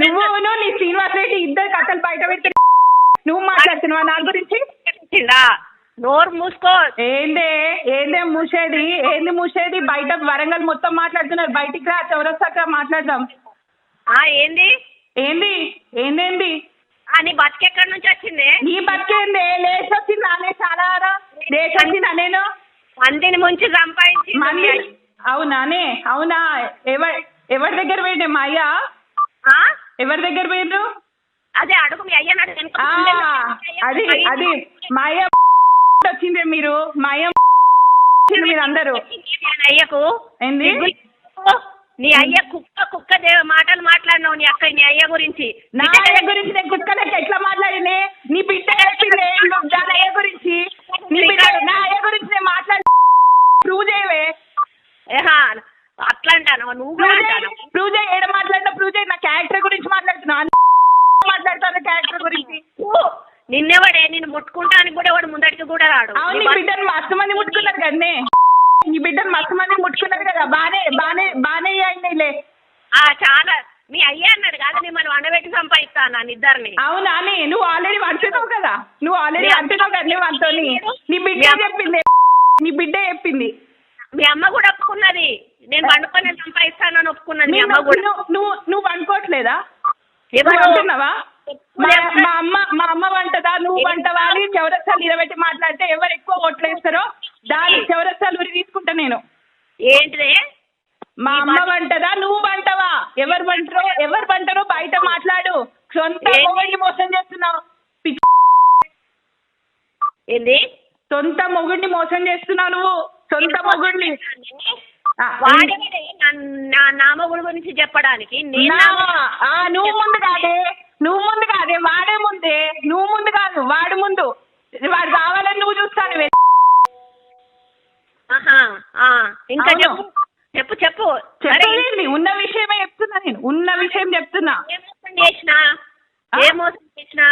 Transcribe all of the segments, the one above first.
నువ్వు నీ శ్రీనివాస్ రెడ్డి ఇద్దరు కథలు బయట పెట్టి నువ్వు మాట్లాడుతున్నావా? నా గురించి? నోరు మూసుకో. ఏందే? ఏందే మూసేది? ఏంది మూసేది? బయట వరంగల్ మొత్తం మాట్లాడుతున్నారు. బయటికి రా చౌరస్తాక మాట్లాడదాం. ఆ ఏంది? ఏంది? ఏందేంది? ఆ నీ బతికెక్కడి నుంచి వచ్చింది? నీ బతికేందే లేచి వచ్చింది నానే చాలా లేచి వచ్చిందా నేను? మందిని ముంచి సంపాదించి మళ్ళీ అవునానే అవునా? ఎవరి ఎవరి దగ్గర పోయిండే మా అయ్య? ఎవరి దగ్గర పోయిండ్రు? అదే అడుగు మీ అయ్య. అది అది మా అయ్య వచ్చిండ్రే మీరు మా అయ్య వచ్చిండ్రు మీరు అందరూ. అయ్యకు ఏంది? నీ అయ్య కుక్క కుక్క మాటలు మాట్లాడినావు నీ అక్క నీ అయ్య గురించి. నా అయ్య గురించి నేను కుక్కలకి ఎట్లా మాట్లాడినే? నీ బిడ్డ చెప్పింది అయ్య గురించి. నీ బిడ్డ నా అయ్య గురించి నేను మాట్లాడి ప్రూవ్ చేయవే ఏహా, అట్లా అంటాను నువ్వు కూడా ప్రూవ్ చేయి అంటాను ప్రూవ్ చేయి ఏడ మాట్లాడినా ప్రూవ్ చేయి నా క్యారెక్టర్ గురించి మాట్లాడుతున్నా మాట్లాడతాను క్యారెక్టర్ గురించి నిన్నెవడే నిన్ను ముట్టుకుంటానికి కూడా ఎవడు ముందడికి కూడా రాడు అవును నీ బిడ్డను మస్తు మంది ముట్టుకున్నారు కదనే నీ బిడ్డను మస్తు మంది ముట్టుకున్నారు కదా బానే బానే బానే అయినాయిలే ఆ చాలా మీ అయ్య అన్నాడు కాదు మిమ్మల్ని వండబెట్టి ఇద్దరిని అవునా అని నువ్వు ఆల్రెడీ అంటున్నావు కదా. నువ్వు ఆల్రెడీ అంటున్నావు కదా నువ్వు అంతోని. నీ బిడ్డ చెప్పింది. నీ బిడ్డ చెప్పింది. మీ అమ్మ కూడా ఒప్పుకున్నది. నేను వండుకొని సంపాదిస్తానని ఒప్పుకున్నది మీ అమ్మ కూడా. నువ్వు నువ్వు మా ఎవరు? మా అమ్మ మా అమ్మ వంటదా? నువ్వు వంటవా అని చౌరస్తాలు నిలబెట్టి మాట్లాడితే ఎవరు ఎక్కువ ఓట్లేస్తారో దాని చౌరస్తాలు ఉరి తీసుకుంటా నేను. ఏంటిది? మా అమ్మ వంటదా? నువ్వు వంటవా? ఎవరు వంటరో ఎవరు వంటరో బయట మాట్లాడు సొంత? మొగుడిని మోసం చేస్తున్నావు. ఏంది? సొంత మొగుడిని మోసం చేస్తున్నావు నువ్వు? సొంత మొగుడిని? వాడేవాడే నా- నామగుడు గురించి చెప్పడానికి నువ్వు ముందు కాదే. నువ్వు ముందు కాదే. వాడే ముందే. నువ్వు ముందు కాదు. వాడు ముందు. వాడు కావాలని నువ్వు చూస్తాను. ఆహా, ఆ, ఇంకా. చెప్పు. చెప్పు చెప్పు. ఉన్న విషయమే చెప్తున్నా నేను. ఉన్న విషయం చెప్తున్నా. చేసినా? ఏ మోసం చేసినా?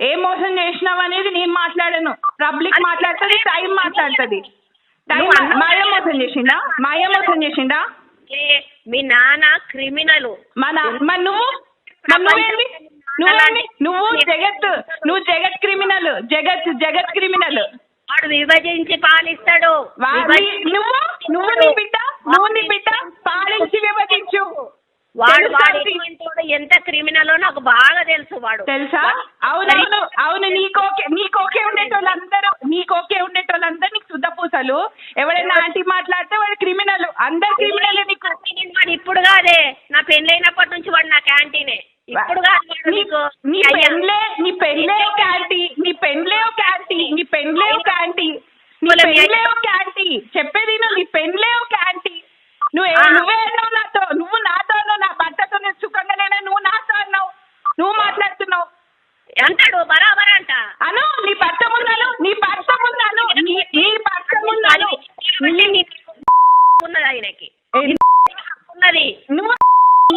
ఏ మోసం చేసినావు అనేది నేను మాట్లాడాను. పబ్లిక్ మాట్లాడుతుంది టైం మాట్లాడుతుంది. టైం మాయ. మోసం చేసిండా? మాయ మోసం చేసిండా? ఏ, మీ నాన్న క్రిమినల్. మన మరి నువ్వు? నువ్వేంది? నువ్వేంది? నువ్వు జగత్ నువ్వు జగత్ క్రిమినల్ జగత్ జగత్ క్రిమినల్. వాడు విభజించి పాలిస్తాడు. నువ్వు? నువ్వు నీ బిడ్డ? నువ్వు నీ బిడ్డ? పాలించి విభజించు. వాడు ఎంత క్రిమినల్ నాకు బాగా తెలుసు వాడు. తెలుసా? అవునవును అవును నీకోకే నీకోకే ఉండేటోళ్ళందరూ నీకోకే ఉండేటోళ్ళందరూ నీకు శుద్ధ పూసలు. ఎవరైనా ఆంటీ మాట్లాడితే వాడు క్రిమినల్. అందరు క్రిమినల్ నీకు. వాడు ఇప్పుడు కాదే. నా పెళ్ళైనప్పటి నుంచి వాడు నా క్యాంటీనే. ఇప్పుడు కాదు నీకు నీ అయ్యా. పెండ్లే నీ పెండ్లే ఒక యాంటీ నీ పెండ్లే ఒక యాంటీ నీ పెండ్లే ఒక యాంటీ నీ పోలే, మీ పెండ్లే అయ్య- ఒక యాంటీ చెప్పేది నువ్వు నీ పెండ్లే ఒక యాంటీ నువ్వు ఆ. నువ్వే అన్నావు నాతో నువ్వు నాతో అన్నావు నా భర్తతో నేను సుఖంగా లేనా నువ్వు నాతో అన్నావు నువ్వు మాట్లాడుతున్నావు అంటాడు బరాబర్ అంట అను నీ భర్త ముందాను నీ భర్త ముందాను నీ నీ భర్త ముందాను నీ- నీ- ఉన్నది ఆయనకి ఏంది? ఉన్నది నువ్వు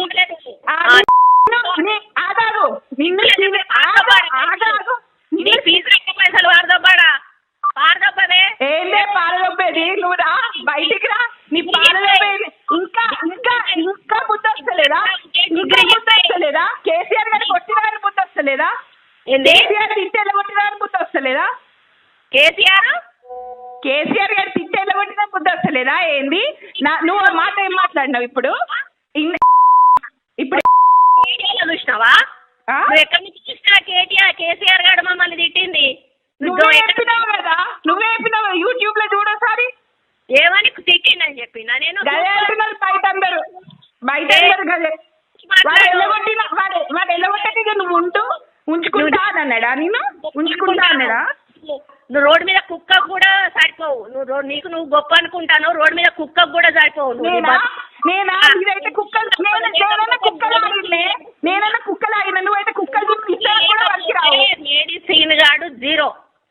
ఉన్నది. ఆ, ఆ, నిన్ను- నీ- ఆగాగు నిన్ను నిన్ను- ఆగు, ఆగాగు. నీ నిన్ను ఫీజు లెక్క పైసలు వాడదబ్బాడా వాడదబ్బదే ఏందే పాలదొబ్బేది నువ్వు రా బయటికి రా నీ పాలదొబ్బేది ఇంకా ఇంకా ఇంకా బుద్ధి వస్తలేదా ఇంకా బుద్ధి వస్తలేదా కేసీఆర్ గారు కొట్టిన గారి బుద్ధి వస్తలేదా ఏంది కేసీఆర్ తిట్టేళ్ళ కొట్టిన గారి బుద్ధి వస్తలేదా కేసీఆర్? కేసీఆర్ గారు తిట్టేళ్ళ కొట్టిన బుద్ధి వస్తలేదా ఏంది? నా నువ్వు ఆ మాట ఏం మాట్లాడినావు ఇప్పుడు? ఇన్- ఇప్పుడు మీడియాలో చూసినావా? ఆ? నువ్వు ఎక్కడి నుంచి చూసినా కేటీఆర్? కేసీఆర్ గారు మమ్మల్ని తిట్టింది. నువ్వే నువ్వు ఎక్కడ- చెప్పినావు కదా? నువ్వే చెప్పినావు యూట్యూబ్లో చూడోసారి ఏమని తిట్టిందని చెప్పినా? నేను గదే అంటున్నారు బయట అందరు. బయట అందరు గదే. వాడు ఎల్లగొట్టిన వాడు వాడు ఎల్లగొట్టక నువ్వు ఉంటూ ఉంచుకుంటా అని అన్నాడా? నేను ఉంచుకుంటా అన్నాడా నువ్వు రోడ్డు మీద కుక్క కూడా సరిపోవు నువ్వు రో- నీకు నువ్వు గొప్ప అనుకుంటాను కుక్క కూడా సరిపోవు. నువ్వు నేనా? నేనా? ఇదైతే కుక్కలు నేను నేనన్నా కుక్కలు ఆగిలే నేనన్నా కుక్కలు ఆగిన నువ్వైతే కుక్కలు కూడా మెడిసిన్ గాడు జీరో.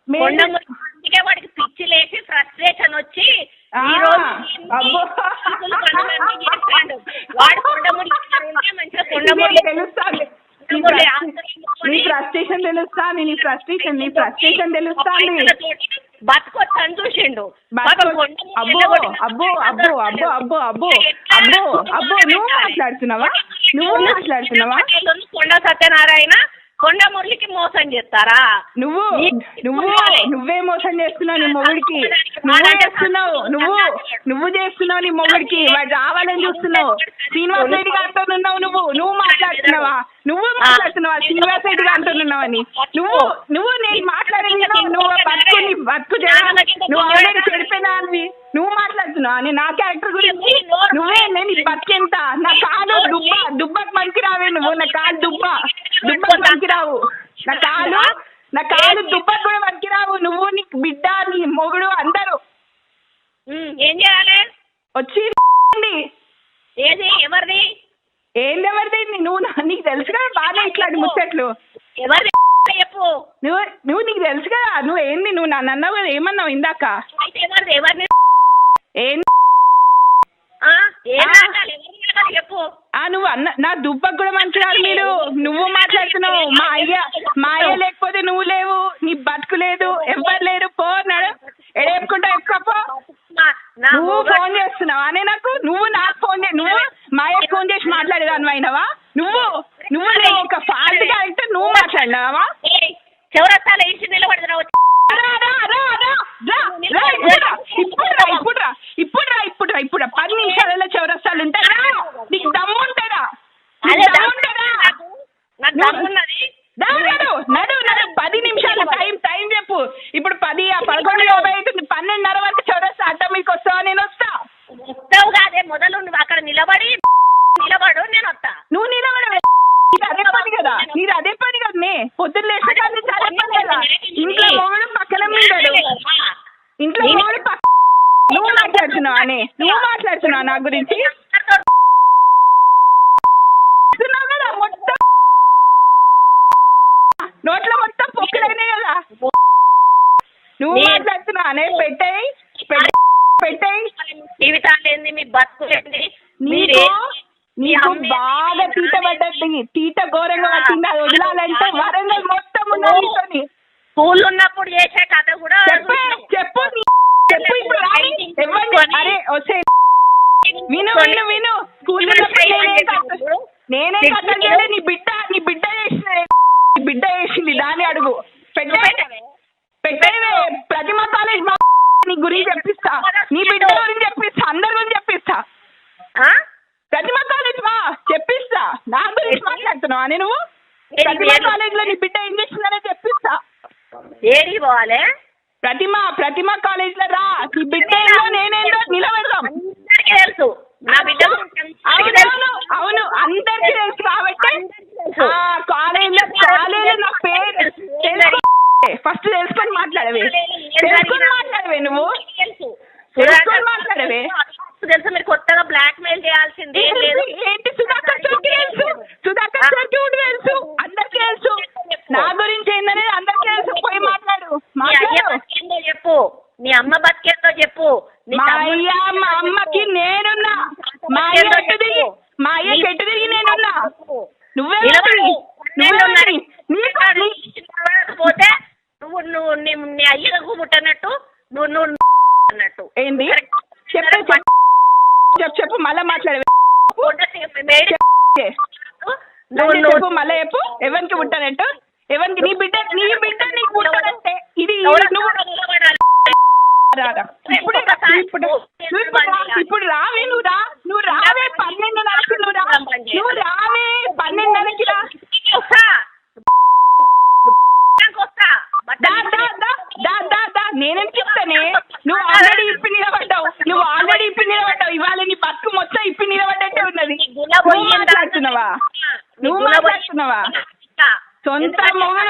మెడి- అందుకే వాడికి పిచ్చి లేచి ఫ్రస్ట్రేషన్ వచ్చి ఆ, ఈ రోజు అబ్బో. పనులు పనులన్నీ చేస్తాడు. వాడు కొండముడి ఉంటే మంచిగా ఇది కొండముడి తెలుస్తాంది. నీ కొండముడి ఫ్రస్ట్రే- ఆందోళన నీ ఫ్రస్ట్రేషన్ తెలుస్తాంది నీ ఫ్రస్ట్రేషన్ నీ ఫ్రస్ట్రేషన్ బతకొచ్చు అని చూసిండు అబ్బో అబ్బో అబ్బో అబ్బో అబ్బో అబ్బో అబ్బో అబ్బో నువ్వు మాట్లాడుతున్నావా నువ్వు మాట్లాడుతున్నావా కొండ సత్యనారాయణ కొండ మురళికి మోసం చేస్తారా? నువ్వు నువ్వు నువ్వే. మోసం చేస్తున్నావు నీ మొగుడికి. నువ్వు చేస్తున్నావు నువ్వు నువ్వు చేస్తున్నావు నీ మొగుడికి. వాడు రావాలని చూస్తున్నావు. శ్రీనివాస్ రెడ్డి గారితో ఉన్నావు నువ్వు. నువ్వు మాట్లాడుతున్నావా? నువ్వు మాట్లాడుతున్నావా? శ్రీనివాస్ రెడ్డి గారితో ఉన్నావని నువ్వు నువ్వు నేను మాట్లాడేది. నువ్వు బతుకు నీ బతుకు నువ్వు ఆల్రెడీ చెడిపోయినావి నువ్వు మాట్లాడుతున్నావా? నేను నా క్యారెక్టర్ గురించి నువ్వే నేను బతికెంత? నా కాలు దుబ్బ దుబ్బకు మంచి రావే నువ్వు. నా కాలు దుబ్బ దుబ్బకు మంచి రావు. నా కాలు నా కాలు దుబ్బకు కూడా మంచి రావు. నువ్వు నీ బిడ్డ నీ మొగుడు అందరూ. ఏం చేయాలి? వచ్చి. ఏది? ఎవరిది? ఏంది ఎవరిది? నువ్వు నీకు తెలుసు కదా బాగా ఇట్లాంటి ముచ్చట్లు. ఎవరిది? చెప్పు. నువ్వు నువ్వు నీకు తెలుసు కదా. నువ్వు ఏంది? నువ్వు నన్ను అన్నావు కదా ఏమన్నావు ఇందాక? ఎవరిది? ఎవరిని ఏం ఆ? ఏం ఆ. నాటకాలు? ఎవరిని నాటకాలు చెప్పు ఆ నువ్వు అన్న నా దుబ్బకు కూడా మంచివారు మీరు నువ్వు మాట్లాడుతున్నావు మా అయ్య మా అయ్య లేకపోతే నువ్వు లేవు నీ బతుకు లేదు ఎవ్వరు లేరు పో అన్నాడు ఎడేపుకుంటా ఎప్పుకోపో మా- నా నువ్వు మొగ- ఫోన్ చేస్తున్నావా అనే నాకు నువ్వు నాకు ఫోన్ చే నువ్వు మా అయ్యకి ఫోన్ చేసి మాట్లాడేదాన్ని అయినవా నువ్వు నువ్వు లేవు ఒక ఫాల్ట్ క్యారెక్టర్ నువ్వు మాట్లాడినావా ఏయ్, చౌరస్తాలో ఇంటి నిలబడి రావచ్చు రా, రా, రా, రా, రా, రా, ఇప్పుడు రా, ఇప్పుడు రా, ఇప్పుడు రా, ఇప్పుడు రా, ఇప్పుడు రా, ఇప్పుడు రా. పది నిమిషాలలో చౌరస్తాలు ఉంటాయి రా. నీకు దమ్ము ఉంటారా అదే నీకు దమ్ము ఉంటుందా? నాకు నాకు దమ్మున్నది దా, నడు నడు పది నిమిషాల టైం టైం చెప్పు. ఇప్పుడు పది పదకొండు యాభై అవుతుంది పన్నెండున్నర వరకు చౌరస్తా అట్ట మీకు వస్తావా నేను వస్తా. వస్తావు కాదే మొదలు నువ్వు అక్కడ నిలబడి నిలబడు నేను వస్తా. నువ్వు నిలబడవే. నీది అదే పని కదా. నీది అదే పని కదా నే పొద్దున్న లేచిన అదే పని కదా. ఇంట్లో మొగుడు పక్కన మీడాడు ఇంట్లో మొగుడు పక్క నువ్వు మాట్లాడుతున్నావా అనే నువ్వు మాట్లాడుతున్నావా నా గురించి చెప్తున్నావు కదా మొత్తం నోట్లో మొత్తం పొక్కులైనాయి కదా. నువ్వు నీ- మాట్లాడుతున్నావు అనే పెట్టేయి పెట్టేయి. జీవితాలు ఏంది? మీ బతుకులు ఏంది? నీకు మీరే మీ నీకు అమ్మే- బాగా తీట పడ్డది తీట ఘోరంగా పట్టింది అది వదలాలంటే వరంగల్ మొత్తం ఉన్నది నీతోని. స్కూల్ ఉన్నప్పుడు చేసే కథ కూడా చెప్పు చెప్పు నీ- చెప్పు ఇప్పుడు రాని ఎవరిని అరే వచ్చే విను విను విను స్కూల్లో నేనే కథ నేనే కథ చేయలే నీ బిడ్డ నీ బిడ్డ చేసిన నీ బిడ్డ చేసింది దాని అడుగు పెట్టే పెట్టేవే ప్రతిమ కాలేజ్ మా నీ గురించి చెప్పిస్తా నీ బిడ్డ గురించి చెప్పిస్తా అందరి గురించి చెప్పిస్తా ప్రతిమ కాలేజ్ మా చెప్పిస్తా నా గురించి నేను నువ్వు ప్రతిమ కాలేజ్లో నీ బిడ్డ ఏం చేసిందనే చెప్పిస్తా. ఏడి పోవాలి ప్రతిమ ప్రతిమ కాలేజ్లో రా. నీ బిడ్డ ఏందో నేనేందో నిలబెడదాం. అందరికీ తెలుసు. నా బిడ్డ గురించి అందరికీ తెలుసు. అవును అవును అందరికీ తెలుసు కాబట్టి తెలుసు. ఆ కాలేజ్లో కాలేజ్ నా పేరు ఫస్ట్ తెలుసుకొని మాట్లాడవే తెలుసుకొని మాట్లాడవే నువ్వు తెలుసు తెలుసుకొని మాట్లాడవే తెలుసు మీరు కొత్తగా బ్లాక్ మెయిల్ చేయాల్సింది ఏం లేదు ఏంటి ఏంటి సుధాకర్ చౌకి తెలుసు సుధాకర్ చౌకి కూడా తెలుసు అందరికీ తెలుసు నా గురించి ఏందనేది అందరికీ తెలుసు పోయి మాట్లాడు మీ అయ్య మాట్లాడు బతికేందో చెప్పు మీ అమ్మ బతికేందో చెప్పు నీ మా తమ్ముడు అయ్య మా అమ్మకి నేనున్నా మా అయ్య ఎట్టు తిరిగి మా అయ్యకి ఎట్టు తిరిగి నేనున్నా నువ్వే నిలబడు. నువ్వే నిలబడు. నీకు నీ- పోతే నువ్వు నువ్వు నీ నీ అయ్యకు పుట్టనట్టు నువ్వు నువ్వు అన్నట్టు. ఏంది? చెప్పు చెప్పు. మళ్ళా నువ్వు నువ్వు చెప్పు మళ్ళా చెప్పు. ఎవరికి పుట్టానంటూ ఎవరికి? నీ బిడ్డ నీ బిడ్డ నీకు పుట్టానంటే ఇది నువ్వు రారా. ఇప్పుడే ఇప్పుడు రా, ఇప్పుడు రావే నువ్వు రా నువ్వు రావే పన్నెండున్నరకి నువ్వు రా నువ్వు రావే పన్నెండున్నరకి రా వస్తా వస్తా దా దా దా దా దా దా నేనేం చెప్తానే నువ్వు ఆల్రెడీ ఇప్పి నిలబడ్డావు నువ్వు ఆల్రెడీ ఇప్పి నిలబడ్డావు ఇవాళ నీ బతుకు మొత్తం ఇప్పి నిలబడ్డట్టే ఉన్నది నువ్వు మాట్లాడుతున్నావా? నువ్వు మాట్లాడుతున్నావా? సొంత మొగుడు